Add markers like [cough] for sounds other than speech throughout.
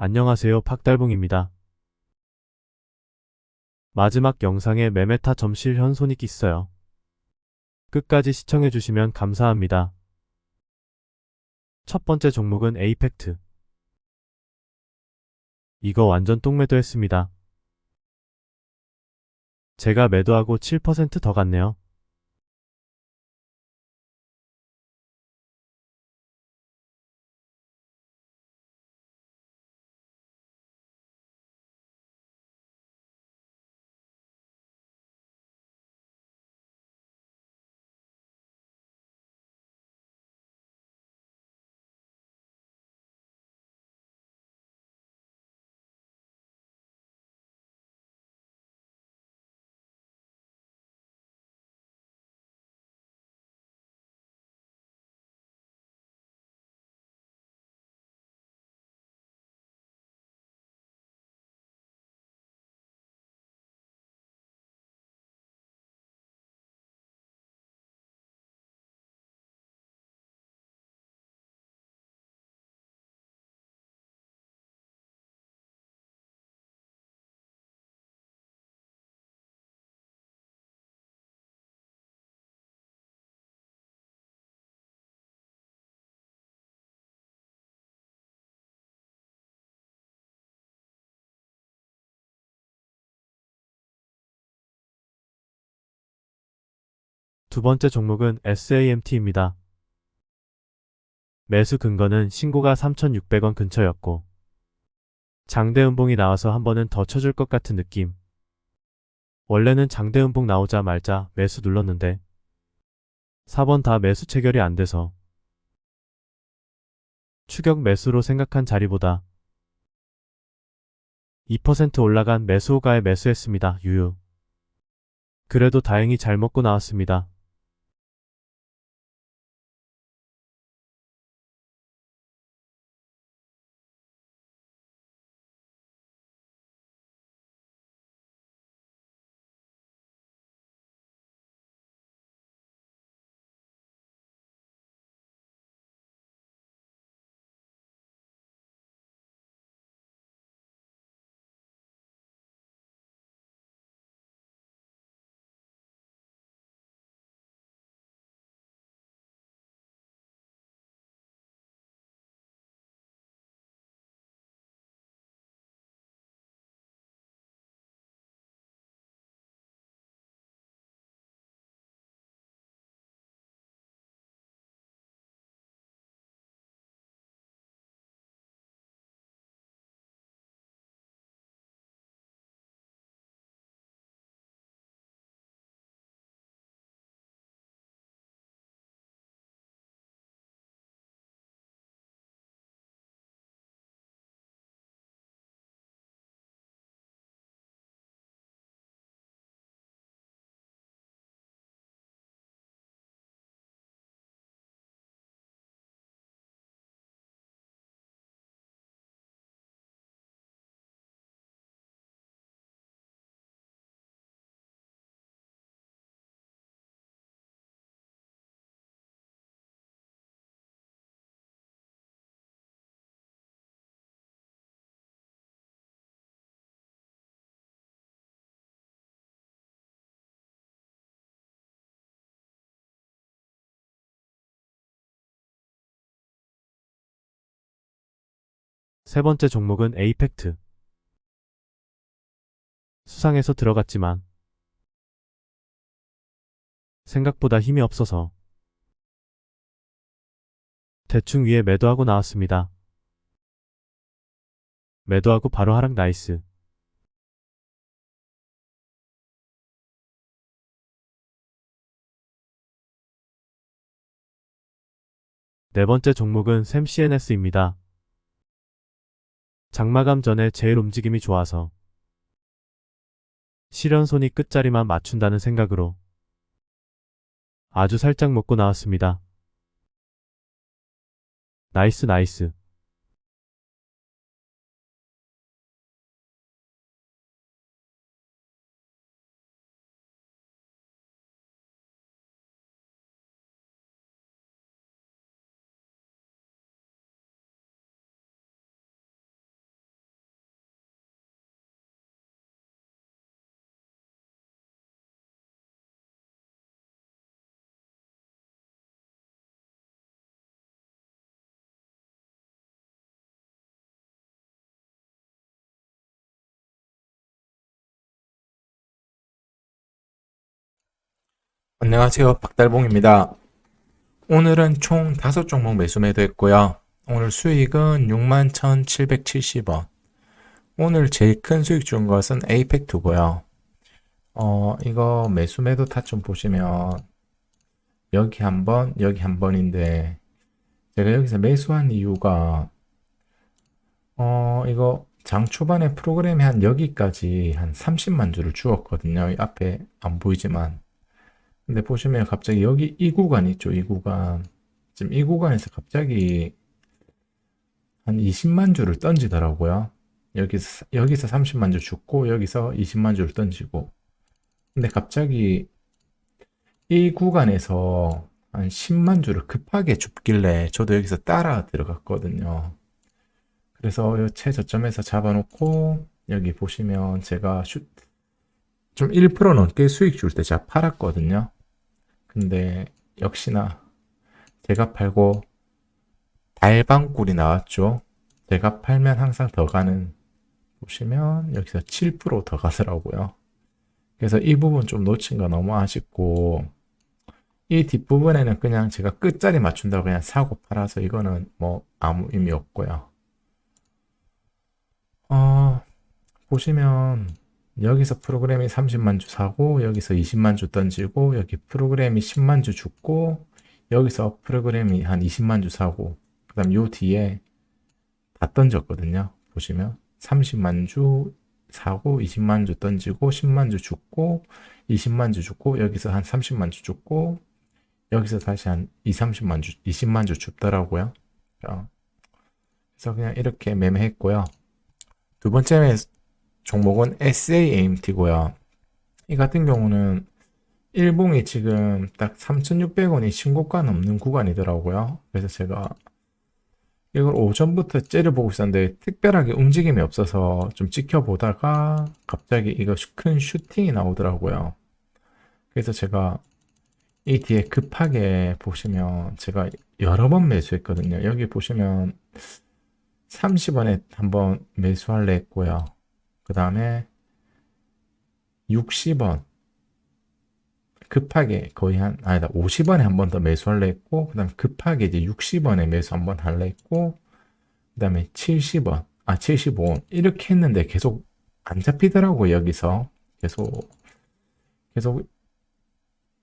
안녕하세요 팍달봉입니다. 마지막 영상에 메메타 점실 현손익 있어요. 끝까지 시청해주시면 감사합니다. 첫 번째 종목은 에이펙트. 이거 완전 똥매도 했습니다. 제가 매도하고 7%더 갔네요. 두 번째 종목은 SAMT입니다. 매수 근거는 신고가 3,600원 근처였고 장대음봉이 나와서 한 번은 더 쳐줄 것 같은 느낌. 원래는 장대음봉 나오자 말자 매수 눌렀는데 4번 다 매수 체결이 안 돼서 추격 매수로 생각한 자리보다 2% 올라간 매수 호가에 매수했습니다. 유유. 그래도 다행히 잘 먹고 나왔습니다. 세 번째 종목은 에이펙트. 수상해서 들어갔지만 생각보다 힘이 없어서 대충 위에 매도하고 나왔습니다. 매도하고 바로 하락 나이스. 네 번째 종목은 샘 CNS입니다. 장마감 전에 제일 움직임이 좋아서 실현손이 끝자리만 맞춘다는 생각으로 아주 살짝 먹고 나왔습니다. 나이스 나이스. 안녕하세요. 박달봉입니다. 오늘은 총 5종목 매수 매도했고요. 오늘 수익은 61,770원. 오늘 제일 큰 수익 준 것은 에이펙트고요. 어, 이거 매수 매도 타점 보시면 여기 한 번, 여기 한 번인데 제가 여기서 매수한 이유가 어, 이거 장 초반에 프로그램이 한 여기까지 한 30만 주를 주었거든요. 이 앞에 안 보이지만 근데 보시면 갑자기 여기 이 구간 있죠, 이 구간. 지금 이 구간에서 갑자기 한 20만 주를 던지더라고요. 여기서, 여기서 30만 주 죽고, 여기서 20만 주를 던지고. 근데 갑자기 이 구간에서 한 10만 주를 급하게 줍길래 저도 여기서 따라 들어갔거든요. 그래서 이 최저점에서 잡아놓고, 여기 보시면 제가 슛, 좀 1% 넘게 수익 줄 때 제가 팔았거든요. 근데 역시나 제가 팔고 달방꿀이 나왔죠. 제가 팔면 항상 더 가는 보시면 여기서 7%더 가더라고요. 그래서 이 부분 좀 놓친 거 너무 아쉽고 이 뒷부분에는 그냥 제가 끝자리 맞춘다고 그냥 사고 팔아서 이거는 뭐 아무 의미 없고요. 어, 보시면 여기서 프로그램이 30만 주 사고 여기서 20만 주 던지고 여기 프로그램이 10만 주 죽고 여기서 프로그램이 한 20만 주 사고 그 다음 요 뒤에 다 던졌거든요. 보시면 30만 주 사고 20만 주 던지고 10만 주 죽고 20만 주 죽고 여기서 한 30만 주 죽고 여기서 다시 한 2, 30만 주 20만 주 죽더라고요. 그래서 그냥 이렇게 매매했고요. 두 번째 매 종목은 SAAMT고요. 이 같은 경우는 일봉이 지금 딱 3,600원이 신고가 넘는 구간이더라고요. 그래서 제가 이걸 오전부터 째려보고 있었는데 특별하게 움직임이 없어서 좀 지켜보다가 갑자기 이거 큰 슈팅이 나오더라고요. 그래서 제가 이 뒤에 급하게 보시면 제가 여러 번 매수했거든요. 여기 보시면 30원에 한번 매수할래 했고요. 그 다음에 60원. 급하게 거의 한 아니다 50원에 한 번 더 매수할래 했고 그 다음에 급하게 이제 60원에 매수 한 번 할래 했고 그 다음에 70원 아 75원. 이렇게 했는데 계속 안 잡히더라고 여기서. 계속 계속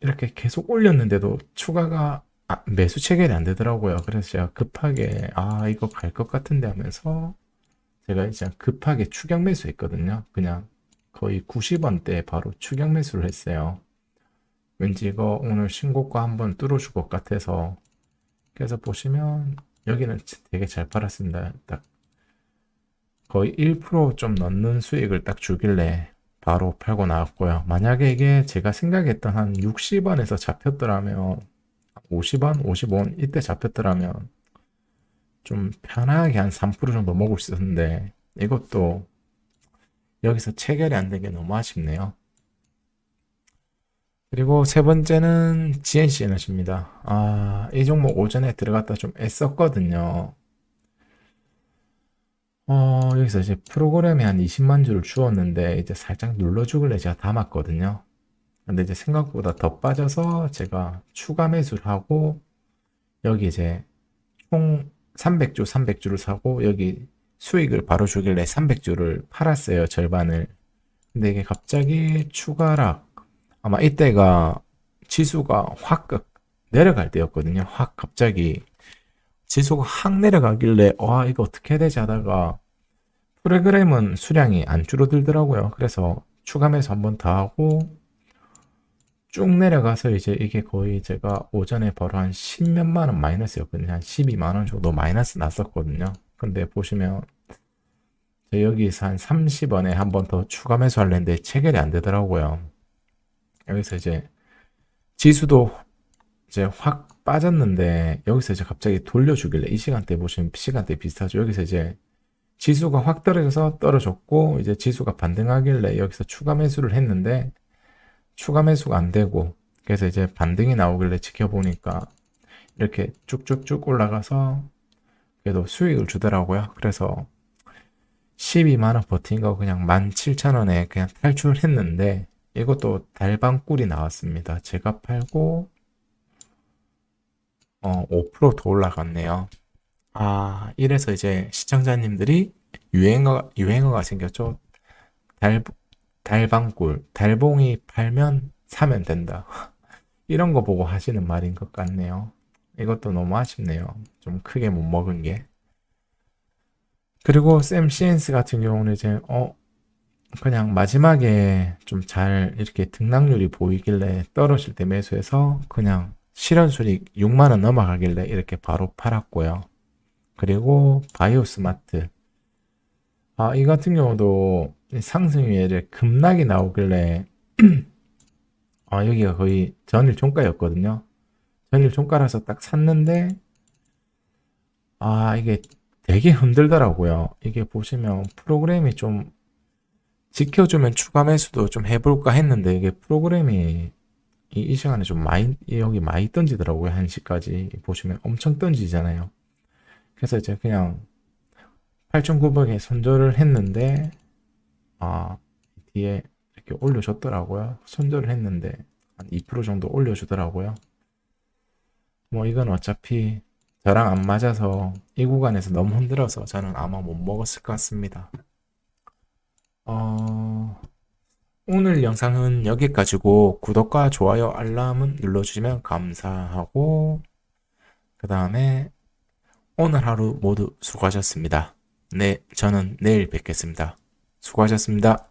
이렇게 계속 올렸는데도 추가가 아, 매수 체결이 안 되더라고요. 그래서 제가 급하게 아 이거 갈 것 같은데 하면서 제가 이제 급하게 추격 매수했거든요. 그냥 거의 90원대 바로 추격 매수를 했어요. 왠지 이거 오늘 신고가 한번 뚫어줄 것 같아서 그래서 보시면 여기는 되게 잘 팔았습니다. 딱 거의 1%좀 넘는 수익을 딱 주길래 바로 팔고 나왔고요. 만약에 이게 제가 생각했던 한 60원에서 잡혔더라면 50원, 55원 이때 잡혔더라면 좀 편하게 한 3% 정도 먹을 수 있었는데 이것도 여기서 체결이 안 된 게 너무 아쉽네요. 그리고 세 번째는 GNC 에너지입니다. 아, 이 종목 오전에 들어갔다 좀 애썼거든요. 어, 여기서 이제 프로그램에 한 20만 주를 주었는데 이제 살짝 눌러 주길래 제가 담았거든요. 근데 이제 생각보다 더 빠져서 제가 추가 매수를 하고 여기 이제 총 300주, 300주를 사고 여기 수익을 바로 주길래 300주를 팔았어요. 절반을. 근데 이게 갑자기 추가락 아마 이때가 지수가 확 내려갈 때였거든요. 확 갑자기 지수가 확 내려가길래 와 이거 어떻게 해야 되지 하다가 프로그램은 수량이 안 줄어들더라고요. 그래서 추가 매수 한번 더 하고 쭉 내려가서 이제 이게 거의 제가 오전에 바로 한 10몇만 원 마이너스였거든요. 한 12만 원 정도 마이너스 났었거든요. 근데 보시면 여기서 한 30원에 한 번 더 추가 매수하려는데 체결이 안 되더라고요. 여기서 이제 지수도 이제 확 빠졌는데 여기서 이제 갑자기 돌려주길래 이 시간대 보시면 시간대 비슷하죠. 여기서 이제 지수가 확 떨어져서 떨어졌고 이제 지수가 반등하길래 여기서 추가 매수를 했는데 추가 매수가 안 되고 그래서 이제 반등이 나오길래 지켜보니까 이렇게 쭉쭉쭉 올라가서 그래도 수익을 주더라고요. 그래서 12만원 버틴 거 그냥 17,000원에 그냥 탈출했는데 이것도 달방 꿀이 나왔습니다. 제가 팔고 어, 5%더 올라갔네요. 아, 이래서 이제 시청자님들이 유행어, 유행어가 생겼죠. 달, 달방꿀, 달봉이 팔면 사면 된다. [laughs] 이런 거 보고 하시는 말인 것 같네요. 이것도 너무 아쉽네요. 좀 크게 못 먹은 게. 그리고 샘 시엔스 같은 경우는 이제, 어, 그냥 마지막에 좀 잘 이렇게 등락률이 보이길래 떨어질 때 매수해서 그냥 실현 수익 6만 원 넘어가길래 이렇게 바로 팔았고요. 그리고 바이오스마트. 아, 이 같은 경우도 상승 위에 급락이 나오길래 [clears throat] 아, 여기가 거의 전일 종가였거든요. 전일 종가라서 딱 샀는데 아, 이게 되게 흔들더라고요. 이게 보시면 프로그램이 좀 지켜주면 추가 매수도 좀 해볼까 했는데 이게 프로그램이 이, 이 시간에 좀 많이 여기 많이 던지더라고요. 1시까지 보시면 엄청 던지잖아요. 그래서 이제 그냥 8,900에 손절을 했는데 아 뒤에 이렇게 올려줬더라고요. 손절을 했는데 한 2% 정도 올려주더라고요. 뭐 이건 어차피 저랑 안 맞아서 이 구간에서 너무 흔들어서 저는 아마 못 먹었을 것 같습니다. 어, 오늘 영상은 여기까지고 구독과 좋아요, 알람은 눌러주시면 감사하고 그 다음에 오늘 하루 모두 수고하셨습니다. 네, 저는 내일 뵙겠습니다. 수고하셨습니다.